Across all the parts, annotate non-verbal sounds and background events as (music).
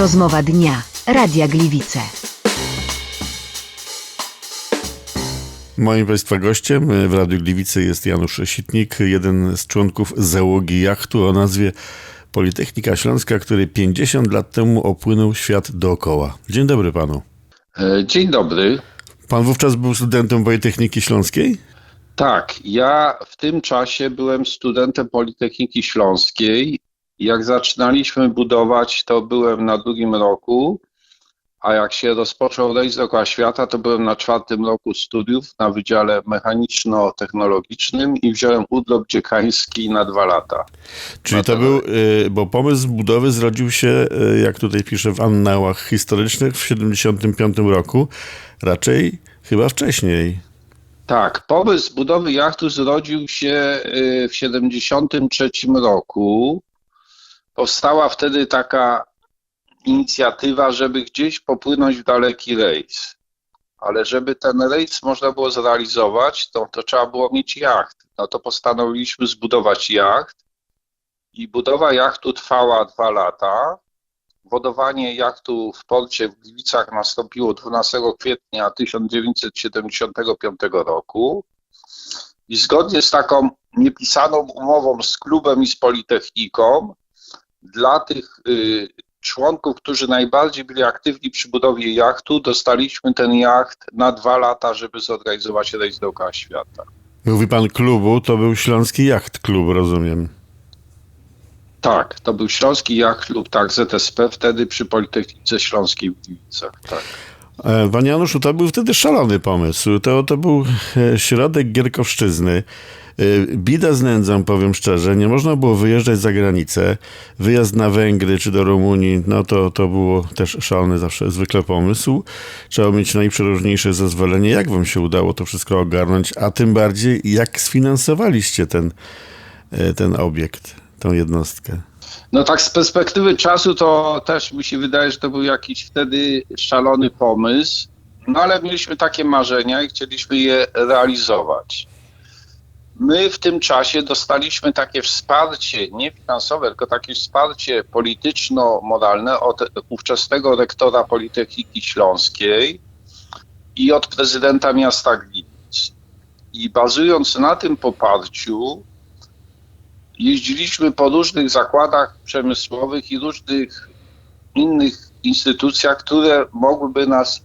Rozmowa dnia. Radia Gliwice. Moim Państwa gościem w Radiu Gliwice jest Janusz Sitnik, jeden z członków załogi jachtu o nazwie Politechnika Śląska, który 50 lat temu opłynął świat dookoła. Dzień dobry panu. E, Dzień dobry. Pan wówczas był studentem Politechniki Śląskiej? Tak, ja w tym czasie byłem studentem Politechniki Śląskiej. Jak zaczynaliśmy budować, to byłem na drugim roku, a jak się rozpoczął rejs dookoła świata, to byłem na czwartym roku studiów na Wydziale Mechaniczno-Technologicznym i wziąłem urlop dziekański na dwa lata. Czyli to był, y, bo pomysł budowy zrodził się, y, jak tutaj pisze w annałach historycznych, w 75 roku, raczej chyba wcześniej. Tak, pomysł budowy jachtu zrodził się y, w 73 roku. Powstała wtedy taka inicjatywa, żeby gdzieś popłynąć w daleki rejs. Ale żeby ten rejs można było zrealizować, to, to trzeba było mieć jacht. No to postanowiliśmy zbudować jacht i budowa jachtu trwała dwa lata. Wodowanie jachtu w porcie w Gliwicach nastąpiło 12 kwietnia 1975 roku i zgodnie z taką niepisaną umową z klubem i z Politechniką dla tych y, członków, którzy najbardziej byli aktywni przy budowie jachtu, dostaliśmy ten jacht na dwa lata, żeby zorganizować rejs dookoła świata. Mówi pan klubu, to był Śląski Jacht Klub, rozumiem. Tak, to był Śląski Jacht Klub, tak, ZSP, wtedy przy Politechnice Śląskiej w Gliwicach, tak. E, Panie Januszu, to był wtedy szalony pomysł. To, to był e, środek Gierkowszczyzny. E, Bida z powiem szczerze. Nie można było wyjeżdżać za granicę. Wyjazd na Węgry czy do Rumunii, no to, to było też szalony zawsze zwykle pomysł. Trzeba mieć najprzeróżniejsze zezwolenie. Jak wam się udało to wszystko ogarnąć? A tym bardziej, jak sfinansowaliście ten, e, ten obiekt, tą jednostkę? No tak z perspektywy czasu to też mi się wydaje, że to był jakiś wtedy szalony pomysł, no ale mieliśmy takie marzenia i chcieliśmy je realizować. My w tym czasie dostaliśmy takie wsparcie, nie finansowe, tylko takie wsparcie polityczno-moralne od ówczesnego rektora Politechniki Śląskiej i od prezydenta miasta Gliwic. I bazując na tym poparciu, jeździliśmy po różnych zakładach przemysłowych i różnych innych instytucjach, które mogłyby nas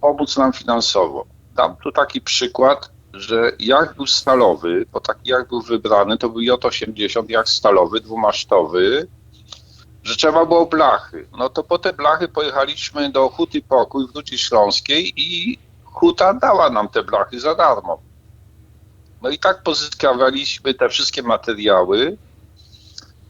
pomóc nam finansowo. Dam tu taki przykład, że jak był stalowy, bo taki jak był wybrany, to był J80, jak stalowy, dwumasztowy, że trzeba było blachy. No to po te blachy pojechaliśmy do Huty Pokój w Hucie Śląskiej i Huta dała nam te blachy za darmo. No i tak pozyskawaliśmy te wszystkie materiały,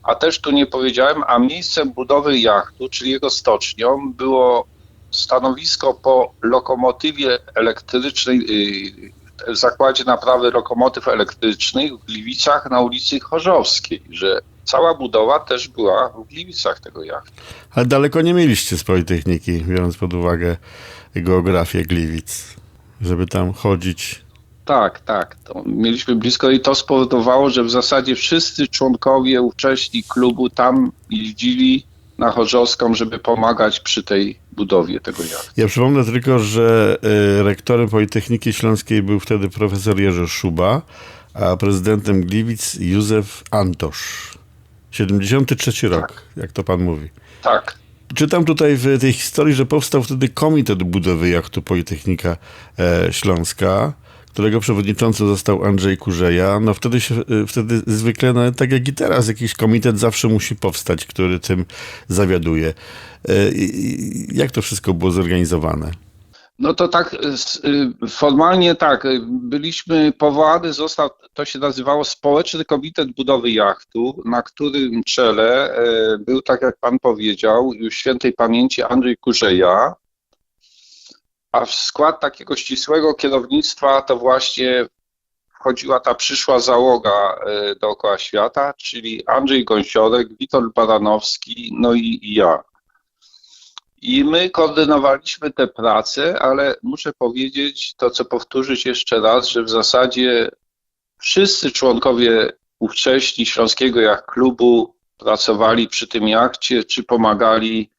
a też tu nie powiedziałem, a miejscem budowy jachtu, czyli jego stocznią, było stanowisko po lokomotywie elektrycznej, yy, w zakładzie naprawy lokomotyw elektrycznych w Gliwicach na ulicy Chorzowskiej, że cała budowa też była w Gliwicach tego jachtu. Ale daleko nie mieliście z Politechniki, biorąc pod uwagę geografię Gliwic, żeby tam chodzić Tak, tak. To mieliśmy blisko i to spowodowało, że w zasadzie wszyscy członkowie ówcześni klubu tam jeździli na Chorzowską, żeby pomagać przy tej budowie tego jachtu. Ja przypomnę tylko, że y, rektorem Politechniki Śląskiej był wtedy profesor Jerzy Szuba, a prezydentem Gliwic Józef Antosz. 73 rok, jak to pan mówi. Tak, Czytam tutaj w tej historii, że powstał wtedy komitet budowy jachtu Politechnika e, Śląska, którego przewodniczący został Andrzej Kurzeja. No wtedy, się, e, wtedy zwykle, no, tak jak i teraz, jakiś komitet zawsze musi powstać, który tym zawiaduje. I jak to wszystko było zorganizowane? No to tak, y, formalnie tak, y, byliśmy powołany, został, to się nazywało Społeczny Komitet Budowy Jachtu, na którym czele był, tak jak pan powiedział, już świętej pamięci Andrzej Kurzeja, a w skład takiego ścisłego kierownictwa to właśnie wchodziła ta przyszła załoga e, dookoła świata, czyli Andrzej Gąsiorek, Witold Baranowski, no i, ja. I my koordynowaliśmy te prace, ale muszę powiedzieć to, co powtórzyć jeszcze raz, że w zasadzie wszyscy członkowie ówcześni Śląskiego Jak Klubu pracowali przy tym jachcie, czy pomagali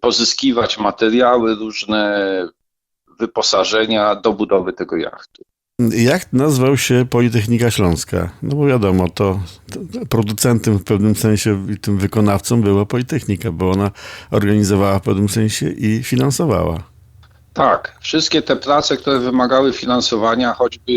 pozyskiwać materiały, różne wyposażenia do budowy tego jachtu. Jacht nazwał się Politechnika Śląska. No bo wiadomo, to, to producentem w pewnym sensie i tym wykonawcą była Politechnika, bo ona organizowała w pewnym sensie i finansowała. Tak, wszystkie te prace, które wymagały finansowania, choćby,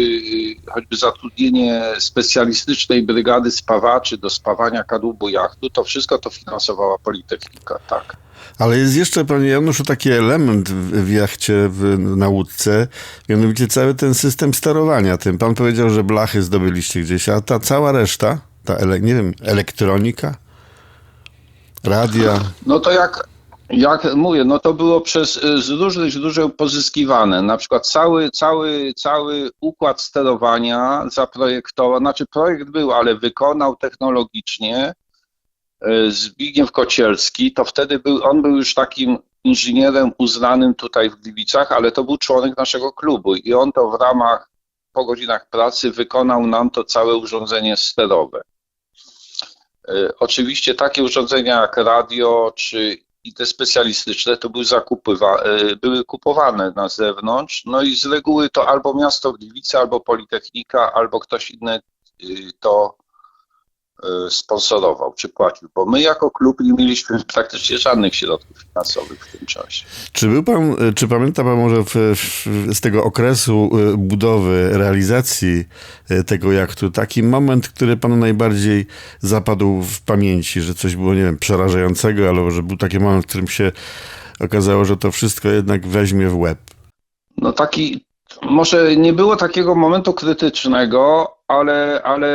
choćby zatrudnienie specjalistycznej brygady spawaczy do spawania kadłubu jachtu, to wszystko to finansowała Politechnika, tak. Ale jest jeszcze, panie Januszu, taki element w, jachcie, w nauce, mianowicie cały ten system sterowania tym. Pan powiedział, że blachy zdobyliście gdzieś, a ta cała reszta, ta, ele, nie wiem, elektronika, radia, No to jak, jak mówię, no to było przez z różnych źródeł pozyskiwane. Na przykład cały, cały, cały układ sterowania zaprojektował, znaczy projekt był, ale wykonał technologicznie Zbigniew Kocielski, to wtedy był, on był już takim inżynierem uznanym tutaj w Gliwicach, ale to był członek naszego klubu i on to w ramach po godzinach pracy wykonał nam to całe urządzenie sterowe. Y, Oczywiście takie urządzenia jak radio czy i te specjalistyczne to były, zakupywa, y, były kupowane na zewnątrz, no i z reguły to albo miasto Gliwice, albo Politechnika, albo ktoś inny y, to sponsorował czy płacił, bo my jako klub nie mieliśmy (laughs) praktycznie żadnych środków finansowych w tym czasie. Czy był pan, czy pamięta pan może w, w, z tego okresu y, budowy, realizacji y, tego jachtu taki moment, który panu najbardziej zapadł w pamięci, że coś było, nie wiem, przerażającego, albo że był taki moment, w którym się okazało, że to wszystko jednak weźmie w łeb? No taki, może nie było takiego momentu krytycznego, ale, ale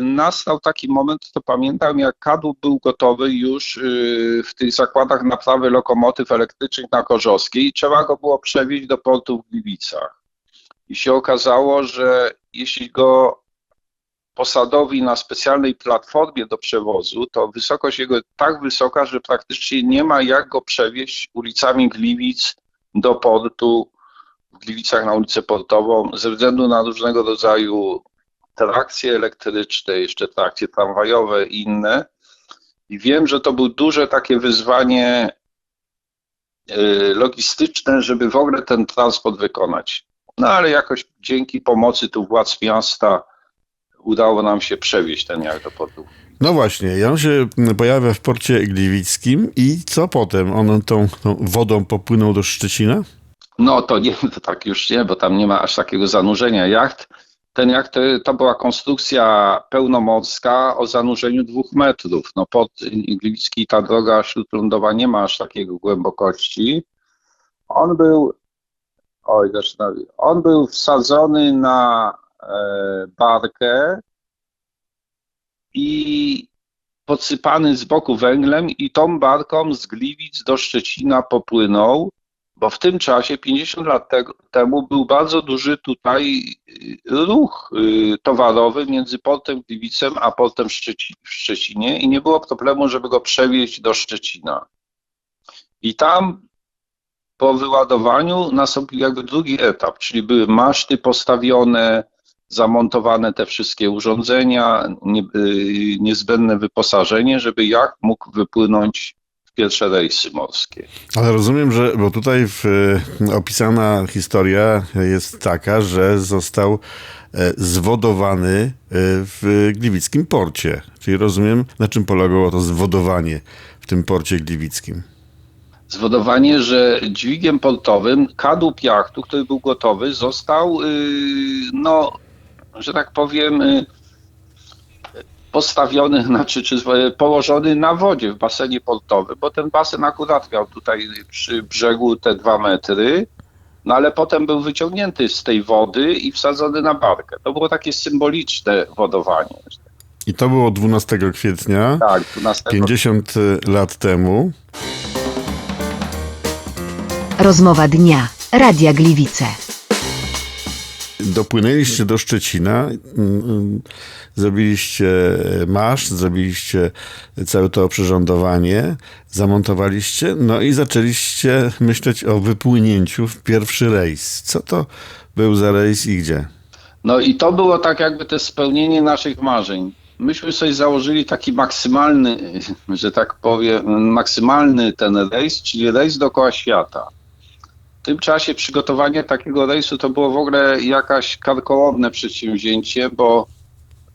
nastał taki moment, to pamiętam, jak kadłub był gotowy już yy, w tych zakładach naprawy lokomotyw elektrycznych na Korzowskiej i trzeba go było przewieźć do portu w Gliwicach. I się okazało, że jeśli go posadowi na specjalnej platformie do przewozu, to wysokość jego tak wysoka, że praktycznie nie ma jak go przewieźć ulicami Gliwic do portu w Gliwicach na ulicę Portową ze względu na różnego rodzaju trakcje elektryczne, jeszcze trakcje tramwajowe i inne. I wiem, że to było duże takie wyzwanie y, logistyczne, żeby w ogóle ten transport wykonać. No ale jakoś dzięki pomocy tu władz miasta udało nam się przewieźć ten jacht do portu. No właśnie, i on się pojawia w porcie gliwickim i co potem? On tą, tą wodą popłynął do Szczecina? No to nie, to tak już nie, bo tam nie ma aż takiego zanurzenia jacht. Ten jacht to, to była konstrukcja pełnomorska o zanurzeniu dwóch metrów. No pod Gliwicki ta droga śródlądowa nie ma aż takiego głębokości. On był, oj, on był wsadzony na e, barkę i podsypany z boku węglem i tą barką z Gliwic do Szczecina popłynął bo w tym czasie, 50 lat te, temu, był bardzo duży tutaj ruch y, towarowy między portem Gliwicem a portem w Szczecinie i nie było problemu, żeby go przewieźć do Szczecina. I tam po wyładowaniu nastąpił jakby drugi etap, czyli były maszty postawione, zamontowane te wszystkie urządzenia, nie, y, niezbędne wyposażenie, żeby jak mógł wypłynąć pierwsze rejsy morskie. Ale rozumiem, że, bo tutaj w, opisana historia jest taka, że został e, zwodowany e, w gliwickim porcie. Czyli rozumiem, na czym polegało to zwodowanie w tym porcie gliwickim. Zwodowanie, że dźwigiem portowym kadłub jachtu, który był gotowy, został, no, że tak powiem, postawiony, znaczy, czy położony na wodzie w basenie portowym, bo ten basen akurat miał tutaj przy brzegu te dwa metry, no ale potem był wyciągnięty z tej wody i wsadzony na barkę. To było takie symboliczne wodowanie. I to było 12 kwietnia, tak, 12 50 lat temu. Rozmowa dnia. Radia Gliwice. Dopłynęliście do Szczecina, zrobiliście masz, zrobiliście całe to oprzyrządowanie, zamontowaliście, no i zaczęliście myśleć o wypłynięciu w pierwszy rejs. Co to był za rejs i gdzie? No i to było tak jakby to spełnienie naszych marzeń. myśmy sobie założyli taki maksymalny, że tak powiem, maksymalny ten rejs, czyli rejs dookoła świata. W tym czasie przygotowanie takiego rejsu to było w ogóle jakaś karkołomne przedsięwzięcie, bo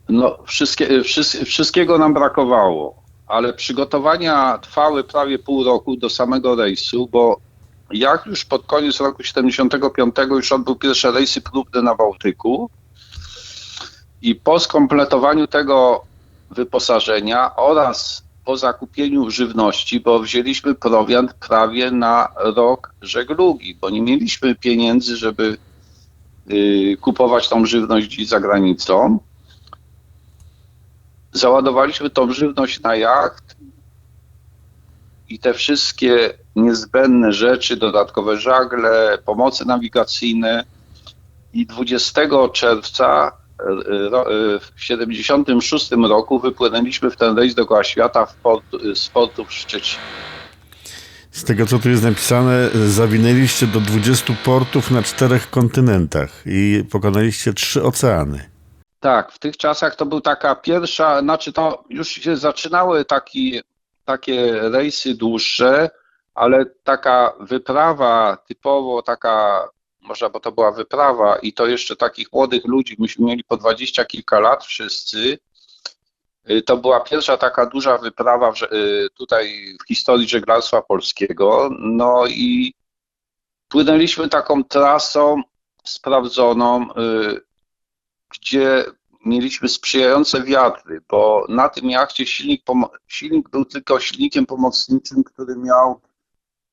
no, wszystkie, wszys- wszystkiego nam brakowało, ale przygotowania trwały prawie pół roku do samego rejsu, bo jak już pod koniec roku 75 już odbył pierwsze rejsy próbne na Bałtyku i po skompletowaniu tego wyposażenia oraz po zakupieniu żywności, bo wzięliśmy prowiant prawie na rok żeglugi, bo nie mieliśmy pieniędzy, żeby y, kupować tą żywność za granicą. Załadowaliśmy tą żywność na jacht i te wszystkie niezbędne rzeczy, dodatkowe żagle, pomoce nawigacyjne i 20 czerwca w 76 roku wypłynęliśmy w ten rejs dookoła świata w port, z portu w. Z tego, co tu jest napisane, zawinęliście do 20 portów na czterech kontynentach i pokonaliście trzy oceany. Tak, w tych czasach to był taka pierwsza, znaczy to już się zaczynały taki, takie rejsy dłuższe, ale taka wyprawa typowo taka, można, bo to była wyprawa i to jeszcze takich młodych ludzi, myśmy mieli po dwadzieścia kilka lat wszyscy. Y, To była pierwsza taka duża wyprawa w, y, tutaj w historii żeglarstwa polskiego. No i płynęliśmy taką trasą sprawdzoną, y, gdzie mieliśmy sprzyjające wiatry, bo na tym jachcie silnik, silnik był tylko silnikiem pomocniczym, który miał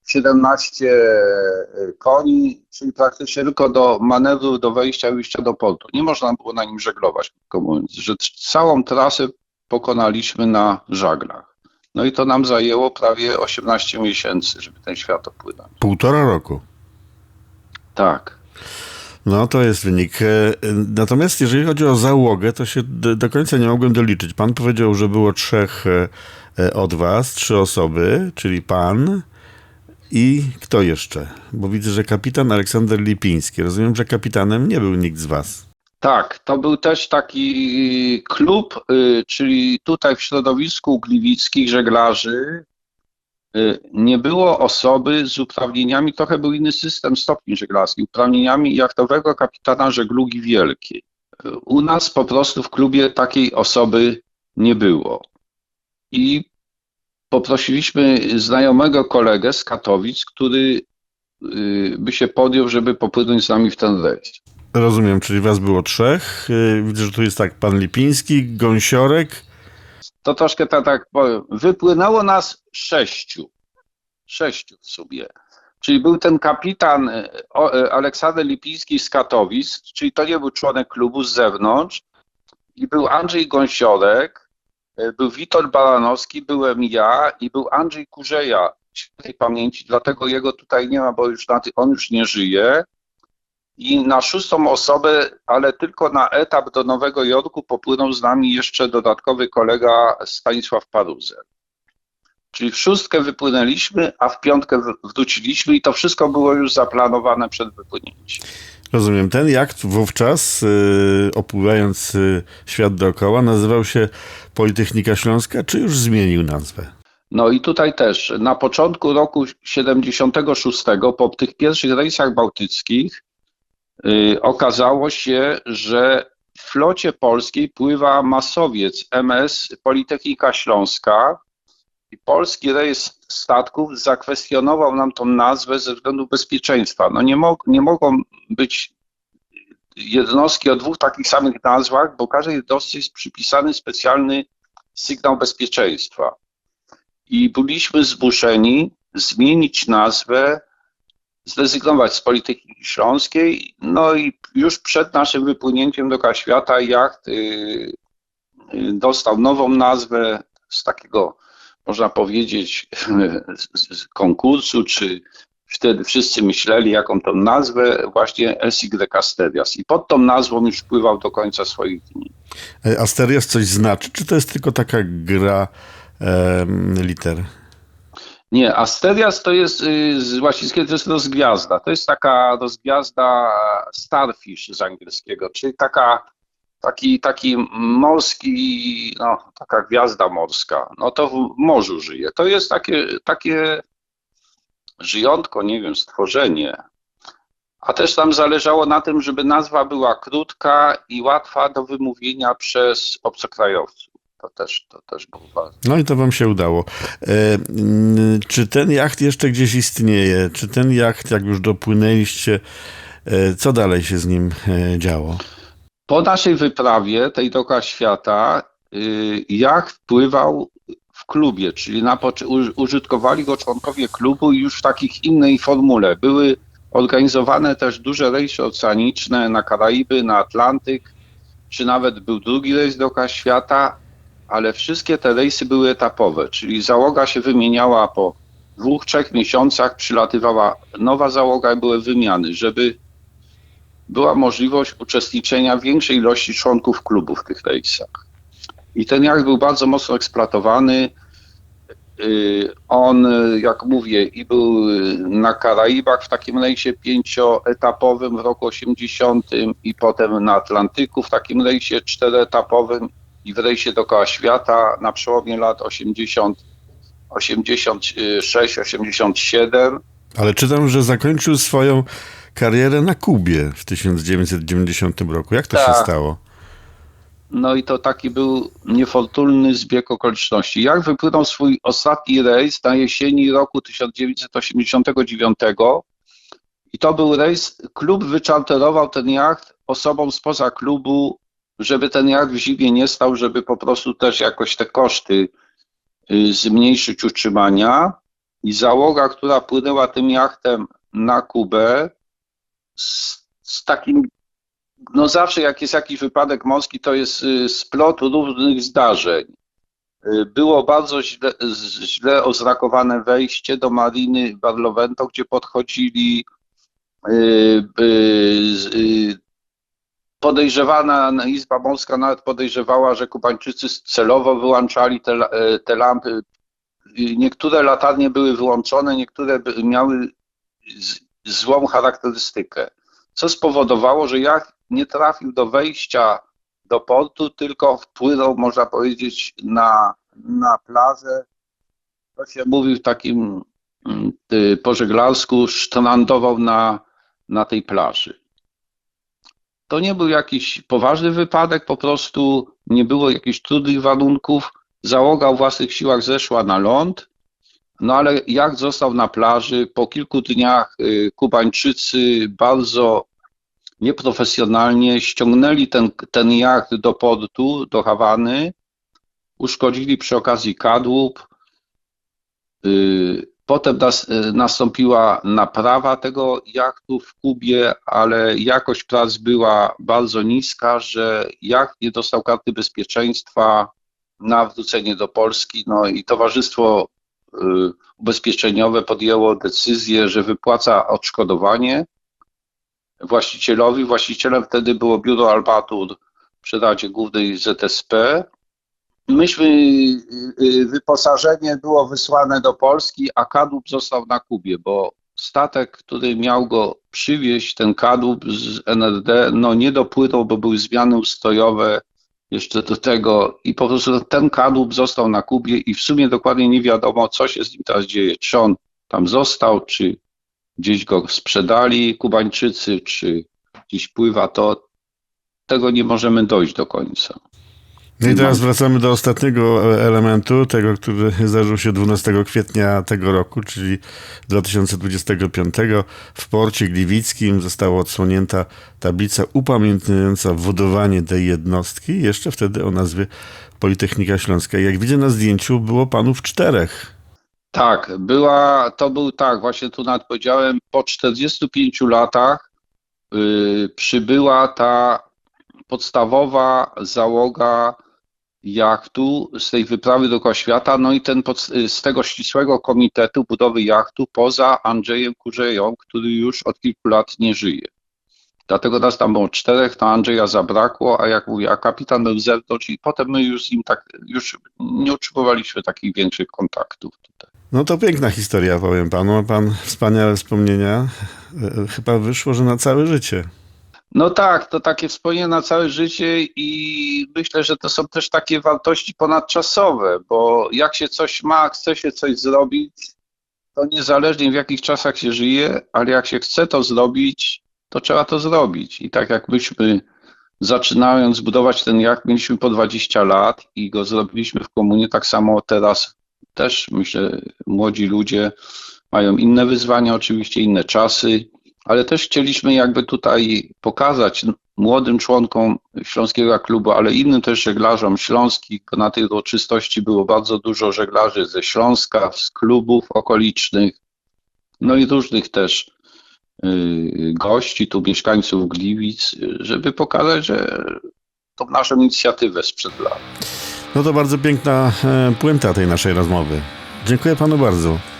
17 koni, czyli praktycznie tylko do manewru, do wejścia i wyjścia do portu. Nie można było na nim żeglować, mówiąc, że całą trasę pokonaliśmy na żaglach. No i to nam zajęło prawie 18 miesięcy, żeby ten świat opłynąć. Półtora roku. Tak. No, to jest wynik. E, e, Natomiast jeżeli chodzi o załogę, to się do, końca nie mogłem doliczyć. Pan powiedział, że było trzech e, e, od was, trzy osoby, czyli pan i kto jeszcze? Bo widzę, że kapitan Aleksander Lipiński. Rozumiem, że kapitanem nie był nikt z was. Tak, to był też taki klub, y, czyli tutaj w środowisku gliwickich żeglarzy y, nie było osoby z uprawnieniami, trochę był inny system stopni żeglarskich, uprawnieniami jachtowego kapitana żeglugi wielkiej. Y, U nas po prostu w klubie takiej osoby nie było. I poprosiliśmy znajomego kolegę z Katowic, który y, by się podjął, żeby popłynąć z nami w ten rejs. Rozumiem, czyli was było trzech. E, Widzę, że tu jest tak pan Lipiński, Gąsiorek. to troszkę tak, tak powiem, wypłynęło nas sześciu. Sześciu w sumie. Czyli był ten kapitan e, Aleksander Lipiński z Katowic, czyli to nie był członek klubu z zewnątrz. I był Andrzej Gąsiorek, był Witold Baranowski, byłem ja i był Andrzej Kurzeja świętej pamięci, dlatego jego tutaj nie ma, bo już na ty, on już nie żyje. I na szóstą osobę, ale tylko na etap do Nowego Jorku popłynął z nami jeszcze dodatkowy kolega Stanisław Paruzel. Czyli w szóstkę wypłynęliśmy, a w piątkę wróciliśmy i to wszystko było już zaplanowane przed wypłynięciem. Rozumiem, ten jacht wówczas, y, opływając y, świat dookoła, nazywał się Politechnika Śląska, czy już zmienił nazwę? No i tutaj też na początku roku 76, po tych pierwszych rejsach bałtyckich, y, okazało się, że w flocie polskiej pływa masowiec MS Politechnika Śląska polski rejestr statków zakwestionował nam tą nazwę ze względu bezpieczeństwa. No nie, mog, nie mogą być jednostki o dwóch takich samych nazwach, bo każdej jednostce jest przypisany specjalny sygnał bezpieczeństwa i byliśmy zmuszeni zmienić nazwę, zrezygnować z Politechniki Śląskiej, no i już przed naszym wypłynięciem do świata jacht y, y, dostał nową nazwę z takiego, można powiedzieć, (laughs) z, konkursu, czy wtedy wszyscy myśleli, jaką tą nazwę, właśnie SY Asterias. I pod tą nazwą już pływał do końca swoich dni. E, Asterias coś znaczy, czy to jest tylko taka gra em, liter? Nie, Asterias to jest y, z łacińskiego, to jest rozgwiazda. To jest taka rozgwiazda starfish z angielskiego, czyli taka, taki, taki morski, no, taka gwiazda morska, no to w morzu żyje. To jest takie, takie żyjątko, nie wiem, stworzenie. A też tam zależało na tym, żeby nazwa była krótka i łatwa do wymówienia przez obcokrajowców. To też, to też było ważne. No i to wam się udało. E, czy ten jacht jeszcze gdzieś istnieje? Czy ten jacht, jak już dopłynęliście, e, co dalej się z nim e, działo? Po naszej wyprawie, tej dookoła świata, y, jacht pływał w klubie, czyli na, użytkowali go członkowie klubu i już w takich innej formule. Były organizowane też duże rejsy oceaniczne na Karaiby, na Atlantyk, czy nawet był drugi rejs dookoła świata, ale wszystkie te rejsy były etapowe, czyli załoga się wymieniała po dwóch, trzech miesiącach, przylatywała nowa załoga i były wymiany, żeby była możliwość uczestniczenia większej ilości członków klubu w tych rejsach. I ten jacht był bardzo mocno eksploatowany. Yy, On, jak mówię, i był na Karaibach w takim rejsie pięcioetapowym w roku 80 i potem na Atlantyku w takim rejsie czteroetapowym i w rejsie dookoła świata na przełomie lat 80, 86, 87. Ale czytam, że zakończył swoją karierę na Kubie w 1990 roku. Jak to się Tak. stało? No i to taki był niefortunny zbieg okoliczności. Jak wypłynął swój ostatni rejs na jesieni roku 1989 i to był rejs, klub wyczarterował ten jacht osobom spoza klubu, żeby ten jacht w zimie nie stał, żeby po prostu też jakoś te koszty y, zmniejszyć utrzymania i załoga, która płynęła tym jachtem na Kubę z, z takim no zawsze jak jest jakiś wypadek morski, to jest y, splot różnych zdarzeń. Y, Było bardzo źle, źle oznakowane wejście do mariny Barlovento, gdzie podchodzili y, y, y, podejrzewana Izba Morska nawet podejrzewała, że Kubańczycy celowo wyłączali te, te lampy. Y, Niektóre latarnie były wyłączone, niektóre miały złą charakterystykę co spowodowało, że jacht nie trafił do wejścia do portu, tylko wpłynął, można powiedzieć, na, na plażę. To się mówi w takim y, po żeglarsku, sztrandował na, na tej plaży. To nie był jakiś poważny wypadek, po prostu nie było jakichś trudnych warunków. Załoga o własnych siłach zeszła na ląd, no ale jacht został na plaży. Po kilku dniach y, Kubańczycy bardzo nieprofesjonalnie ściągnęli ten, ten jacht do portu, do Hawany, uszkodzili przy okazji kadłub. Y, Potem nas, y, nastąpiła naprawa tego jachtu w Kubie, ale jakość prac była bardzo niska, że jacht nie dostał karty bezpieczeństwa na wrócenie do Polski. No i Towarzystwo Ubezpieczeniowe podjęło decyzję, że wypłaca odszkodowanie właścicielowi. Właścicielem wtedy było biuro Albatur przy Radzie Głównej ZSP. Myśmy, y, y, wyposażenie było wysłane do Polski, a kadłub został na Kubie, bo statek, który miał go przywieźć, ten kadłub z NRD, no nie dopłynął, bo były zmiany ustrojowe jeszcze do tego i po prostu ten kadłub został na Kubie i w sumie dokładnie nie wiadomo, co się z nim teraz dzieje. Czy on tam został, czy gdzieś go sprzedali Kubańczycy, czy gdzieś pływa, to tego nie możemy dojść do końca. No i teraz wracamy do ostatniego e, elementu, tego, który zdarzył się 12 kwietnia tego roku, czyli 2025. W porcie gliwickim została odsłonięta tablica upamiętniająca wodowanie tej jednostki, jeszcze wtedy o nazwie Politechnika Śląska. Jak widzę na zdjęciu, było panów czterech. Tak, była, to był tak, właśnie tu nawet powiedziałem, po 45 latach y, przybyła ta podstawowa załoga jachtu z tej wyprawy dookoła świata, no i ten z tego ścisłego komitetu budowy jachtu poza Andrzejem Kurzeją, który już od kilku lat nie żyje. Dlatego nas tam było czterech, to Andrzeja zabrakło, a jak mówię, a kapitan był zewnątrz i potem my już z nim tak, już nie utrzymywaliśmy takich większych kontaktów tutaj. No to piękna historia, powiem panu. Ma pan wspaniałe wspomnienia. E, Chyba wyszło, że na całe życie. No tak, to takie wspomnienie na całe życie i myślę, że to są też takie wartości ponadczasowe, bo jak się coś ma, chce się coś zrobić, to niezależnie w jakich czasach się żyje, ale jak się chce to zrobić, to trzeba to zrobić. I tak jak myśmy zaczynając budować ten jacht, mieliśmy po 20 lat i go zrobiliśmy w komunie, tak samo teraz też myślę, młodzi ludzie mają inne wyzwania, oczywiście inne czasy, ale też chcieliśmy jakby tutaj pokazać młodym członkom Śląskiego Klubu, ale innym też żeglarzom śląskich, bo na tej uroczystości było bardzo dużo żeglarzy ze Śląska, z klubów okolicznych, no i różnych też y, gości, tu mieszkańców Gliwic, żeby pokazać, że tą naszą inicjatywę sprzed lat. No to bardzo piękna e, puenta tej naszej rozmowy. Dziękuję panu bardzo.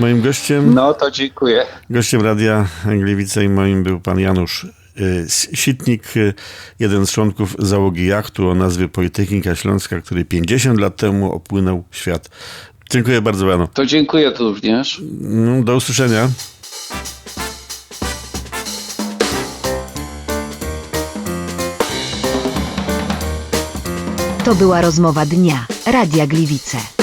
Moim gościem, No to dziękuję. gościem Radia Gliwice i moim był pan Janusz e, Sitnik, e, jeden z członków załogi jachtu o nazwie Politechnika Śląska, który 50 lat temu opłynął świat. Dziękuję bardzo panu. To dziękuję również. No, Do usłyszenia. To była rozmowa dnia. Radia Gliwice.